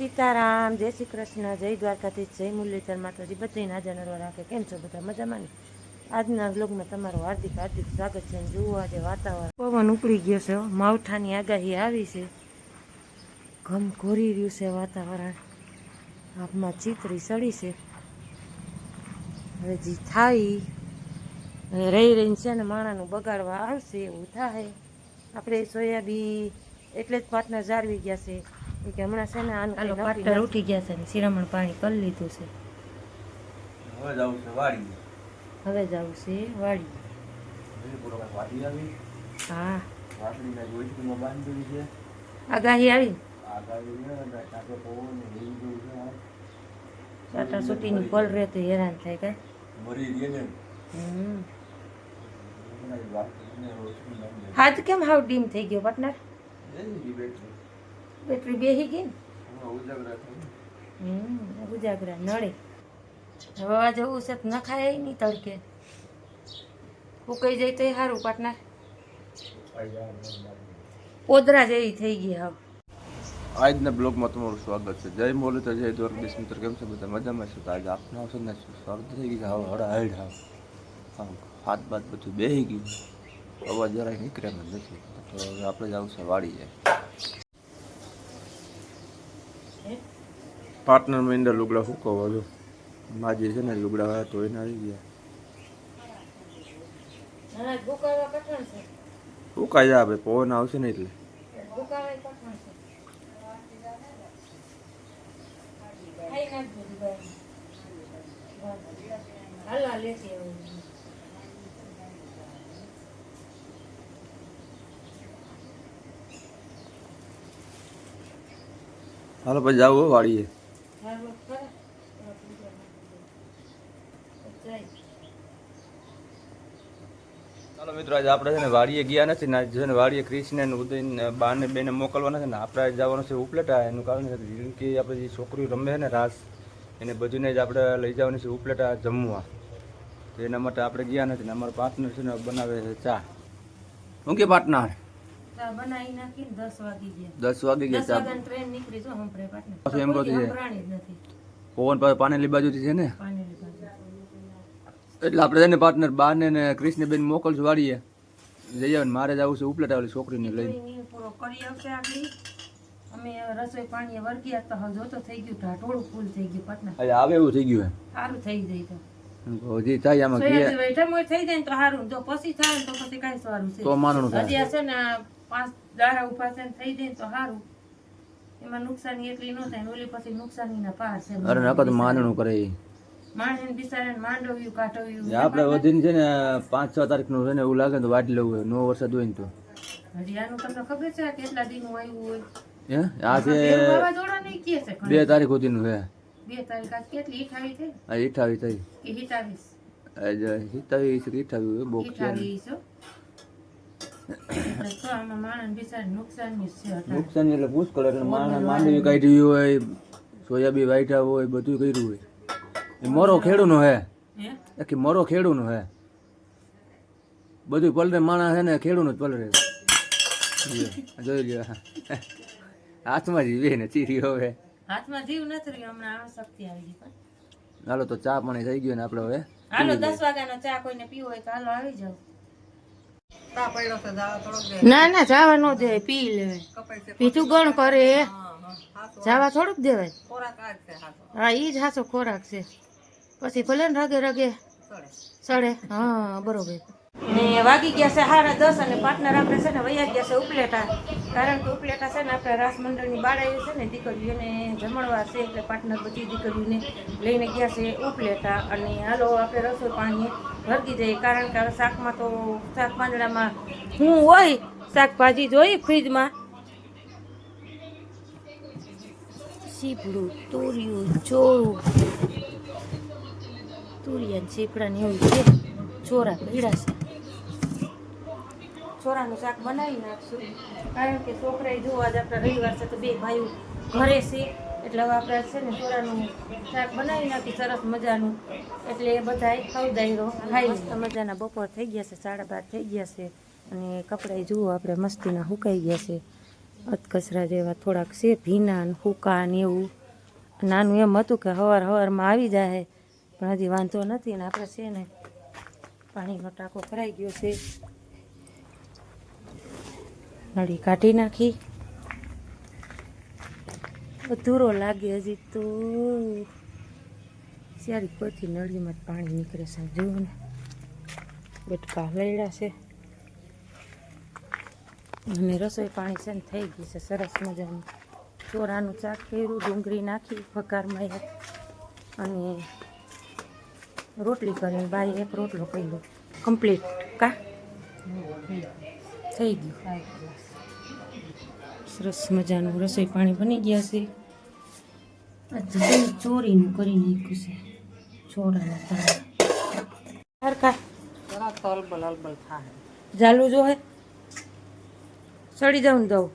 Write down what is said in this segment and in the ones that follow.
સીતારામ, જય શ્રી કૃષ્ણ, જય દ્વારકાથી જય મુરલીધર માતાજી બધાને હાજર નરવા રાખે કેમ છો બધા? મજામાં ને? આજના વ્લોગમાં તમારું હાર્દિક હાર્દિક સ્વાગત છે. જુઓ આજે વાતાવરણ. પવન ઉપડી ગયો છે માવઠાની આગાહી આવી છે. ઘમ ઘોરી રહ્યું છે વાતાવરણ. આપમાં ચિતરી સડી છે. હવે જે થાય રહી રહીને છે ને માણાનું બગાડવા આવશે એવું થાય. આપણે સોયાબી એટલે જ પાટના જાળવી ગયા છે. કે હમણાં છે ને આનું નથી. ઉઠી ગયા છે ને શિરામણ પાણી કરી લીધું છે. હવે જવું છે વાડી હવે જવું છે વાડી હા. આગાહી આવી. સાટા સુટીની પલ રહે તો હેરાન થાય કે હાથ કેમ હાવ ડીમ થઈ ગયો પાટનર એની બેટરી બેહી ગઈ ને? હમ ઉજાગરા નળે હવા જવું છે ન ખાય નહીં તડકે. ઉકાઈ જાય તો સારું પાટનર પોદરા જેવી થઈ ગઈ હવે. આજના બ્લોગમાં તમારું સ્વાગત છે. જય મોલે તો જય દ્વારકેશ મિત્ર કેમ છે? બધા મજામાં છે? તો આજે આપના આવશે ને શરદ થઈ ગઈ હવે હડા હાડ હા હાથ બાદ બધું બેસી ગયું અવાજ જરાય નીકળે એમ નથી. તો હવે આપણે જ આવશે વાડી જાય પાર્ટનરમાં અંદર લુગડા સુકવવા જો. માજી છે ને લુગડા તો એને આવી ગયા. ઉકાઈ જા આપણે પવન આવશે ને એટલે. હાલો પછી જાવ વાડીએ હાલો ખરા જાય ચાલો મિત્રો આજે આપણે છે ને વાડીએ ગયા નથી ને છે ને વાડીએ ક્રિશને ને ઉદય ને બાને બેને મોકલવાના છે ને આપણે જવાનું છે ઉપલેટા. એનું કારણ છે કે આપણે જે છોકરીઓ રમે છે ને રાસ એને બધીને જ આપણે લઈ જવાની છે ઉપલેટા જમવા. તો એના માટે આપણે ગયા નથી ને અમારા પાર્ટનર છે ને બનાવે છે ચા. શું કે પાર્ટનર દસ વાગી ગયા. દસ વાગે ગયા ચા. પવન પાસે પાનેલી બાજુથી છે ને? એટલે આપણે એને પાર્ટનર બાને ને ક્રિશને બેન મોકલશું વાળીએ જઈ આવે ને મારે જવું છે ઉપલેટ આવેલી છોકરીને લઈને. પૂરો કરી આવશે આગળ. અમે રસોઈ પાણી વર્ગી હતા હવે જોતો થઈ ગયું ઢાટોળું ફૂલ થઈ ગયું પાટણ આજે આવે એવું થઈ ગયું સારું થઈ જાય તો. હજી થાય આમાં ગયા થઈ જાય તો સારું જો પછી થાય ને તો પછી કાંઈ સારું છે. તો હજી ને પાંચ દાડા ઊભા છે થઈ જાય તો સારું. એમાં નુકસાની એટલી ન થાય ઓલી પછી નુકસાનીના પાર છે. અરે નકર માનણું કરે આપણે વધીને છે ને પાંચ છ તારીખનું નું એવું લાગે તો વાટી લેવું હોય. નો વરસાદ હોય ને તો. બે તારીખ સુધીનું નું તારીખ. નુકસાન એટલે પુષ્કળ એટલે માંડવી કાઢી હોય સોયાબી વાઇટા હોય બધું કર્યું હોય. મોરો ખેડૂનો હે. હે? આખી મોરો ખેડૂનો હે. બધું પલરે માણસ હે ને ખેડૂનું જ પલરે. જોઈ લ્યો હાથમાં જીવે ને ચીરી હવે. હાથમાં જીવ નથી રહ્યો હમણાં આ શક્તિ આવી ગઈ પણ. હાલો તો ચા પાણી થઈ ગયું ને આપણે હવે. હાલો દસ વાગ્યાનો ચા કોઈને પીવો હોય તો હાલો આવી જાવ ના ના જવા ન દે પી લેવે પીધું ગણ કરે. જવા થોડુંક દેવાય. હા ઈ જ હાસો ખોરાક છે. પછી ભલે ને રગે રગે. સડે. હા, બરોબર. ને વાગી ગયા છે સાડા દસ અને પાર્ટનર આપણે છે ને વૈયા ગયા છે ઉપલેટા. કારણ કે ઉપલેટા છે ને આપણે રાસ મંડળની બાળાયું છે ને દીકરીઓને જમણવા છે એટલે પાર્ટનર બધી દીકરીઓને લઈને ગયા છે ઉપલેટા. અને હાલો, આપણે રસોઈ પાણી વર્ગી જઈએ કારણ કે હવે શાકમાં તો શાક પાંદડામાં હું હોય શાકભાજી જોઈ ફ્રીજમાં. સીપડું તોર્યું, ચોળું તુરિયા ચીપડાને એવું છે. ચોરા પીડા છે. છોરાનું શાક બનાવી નાખશું. કારણ કે છોકરાએ જો આજ આપણે રવિવાર છે તો બે ભાઈઓ ઘરે છે. એટલે હવે આપણે છે ને છોરાનું શાક બનાવી નાખી. સરસ મજાનું. એટલે એ બધાય ખવદાયરો ખાઈ મસ્ત મજાના બપોર થઈ ગયા છે. સાડા બાર થઈ ગયા છે. અને કપડાં જુઓ આપણે મસ્તીના સુકાઈ ગયા છે. અધકચરા જેવા થોડાક છે. ભીના ને હુકા ને એવું. નાનું એમ હતું કે હવાર હવારમાં આવી જાય. પણ હજી વાંધો નથી ને આપણે છે ને પાણીનો ટાંકો ભરાઈ ગયો છે. નળી કાઢી નાખી. અધૂરો લાગે હજી તો. સારી કોઈથી નળીમાં પાણી નીકળે છે જુઓ ને. બટકા લઈડા છે. અને રસોઈ પાણી છે ને થઈ ગઈ છે, સરસ મજાનું. ચોરાનું ચાક કર્યું, ડુંગળી નાખી એક. અને રોટલી કરીને બાઈ એક રોટલો કર્યો. કમ્પ્લીટ કા? થઈ ગયું. સરસ મજાનું રસોઈ પાણી બની ગયા છે. ચોરીનું કરી નાખ્યું છે. ચોરાના તારા હરખા ચાલુ જો હે. ચડી જાઉં ને દઉં.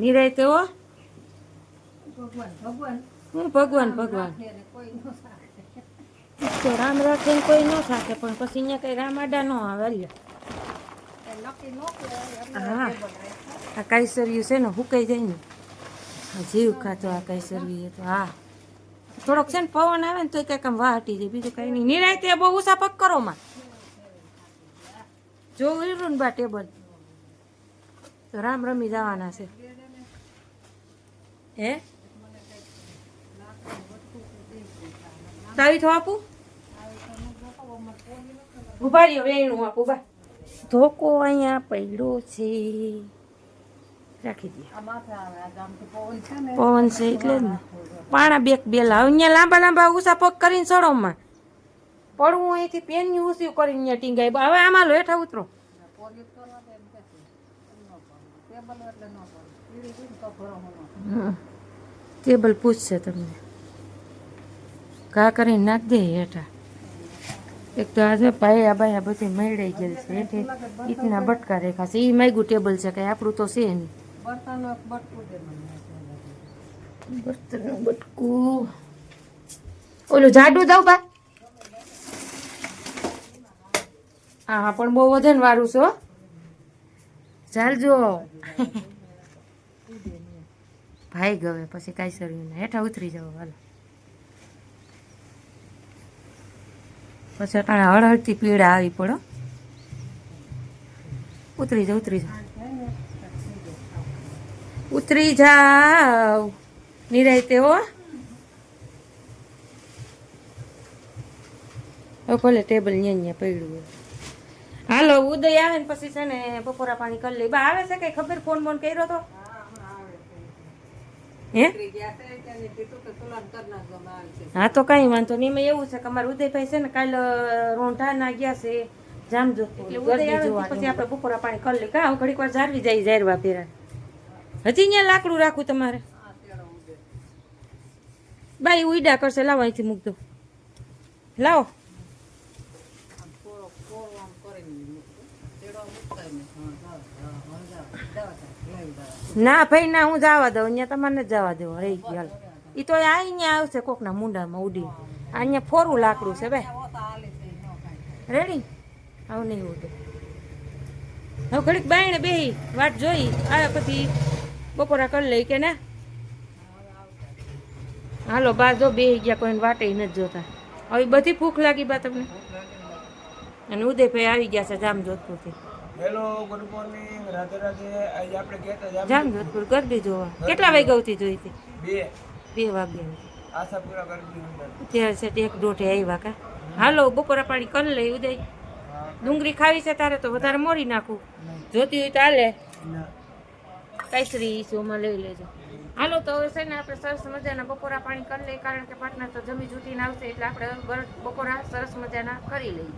નિરાય તેવો હું ભગવાન ભગવાન. રામ રાખે કોઈ ન સાથે પણ પછી અહીંયા કઈ રામાડા નો આવે હા, આ કાયસરિયું છે ને, હુકાઈ જાય ને. જીવ ખાતો આ એ તો, હા. થોડોક છે ને પવન આવે ને તો કંઈક આમ વાહટી જાય, બીજું કઈ નહીં. નિરાય તે બહુ ઉષા પક કરો માં. જો ને બા ટેબલ. તો રામ રમી જવાના છે. હે? તાવી તો આપું? ઊભા રહ્યો વેણું આપું બા ધોકો અહીંયા પડ્યો છે. રાખી દે. પવન છે એટલે ને. પાણા બેક બેલા. અહીંયા લાંબા લાંબા ઉષા પગ કરીને સડોમાં પડવું અહીંથી પેનની ઉસી કરીને અહીંયા ટીંગાય. હવે આમાં લો, હેઠા ઉતરો. ટેબલ પૂછશે તમને. ઘા કરીને નાખ દે હેઠા. એક તો આજે પાયા આ બધી મળાઈ ગયેલ છે. એટલે ઈટના બટકા રેખા છે. એ માગ્યું ટેબલ છે કઈ આપણું તો છે નહીં. બર્તનનું બટકું ઓલું જાડું દઉં બા. હા પણ બહુ વજન વાળું છે. ચાલજો. ભાઈ ગવે પછી કાંઈ સર્યું હેઠા ઉતરી જાવ હાલો. પછી અટાણે હળહળતી પીડા આવી પડો. ઉતરી જાઓ ઉતરી જાઓ ઉતરી જાવ. નિરાય તેઓ ભલે ટેબલ ન્યા ન્યા પડ્યું હાલો, ઉદય આવે ને પછી છે ને બપોરા પાણી કરી લઈ બા, આવે છે કઈ ખબર? ફોન બોન કર્યો તો? હે? હા તો કઈ વાંધો નહીં. એમાં એવું છે કે અમારા ઉદયભાઈ છે ને કાલે રોંઢા ના ગયા છે જામજો પછી આપણે બપોરા પાણી કરી લઈ કા ઘડીક વાર જારવી જાય જારવા પહેરા હજી અહીંયા લાકડું રાખું તમારે. બાઈ ઉઈડા કરશે. લાવો અહીંથી મૂકજો લાવો. ના ભાઈ, ના, હું જવા દઉં. અહીંયા તમારે જવા દેવો, રહી ગયો. એ તો અહીંયા આવશે કોકના મુંડામાં ઉડી. અહીંયા ફોરું લાકડું છે ભાઈ રેડી આવું નહીં ઉડે. હવે ઘડીક બાયણે બેહી વાટ જોઈ, આવ્યા પછી બપોરા કરી લઈ કે ના? હાલો, બા જો બેહી ગયા, કોઈને વાટે નથી જોતા. હવે બધી ભૂખ લાગી બા તમને. અને ઉદયભાઈ આવી ગયા છે જામ જોધપુરથી hello good morning Radhe Radhe. આજે આપણે કહેતા જામ જામ જોધપુર ગરબી જોવા. કેટલા વાગ્યાથી જોઈ હતી? બે. બે વાગ્યા આશાપુરા કરવી અંદર. ત્યારે છે એક દોઢે આવ્યા કા. હાલો બપોરા પાણી કરી લઈ ઉદય. ડુંગળી ખાવી છે તારે તો વધારે મોરી નાખું. જોતી હોય તો હાલે. ના. કાંઈસરી શોમાં લઈ લેજો. હાલો તો હવે છે ને આપણે સરસ મજાના બપોરા પાણી કરી લઈએ કારણ કે પાટના તો જમી જૂટીને આવશે એટલે આપણે બપોરા સરસ મજાના કરી લઈએ.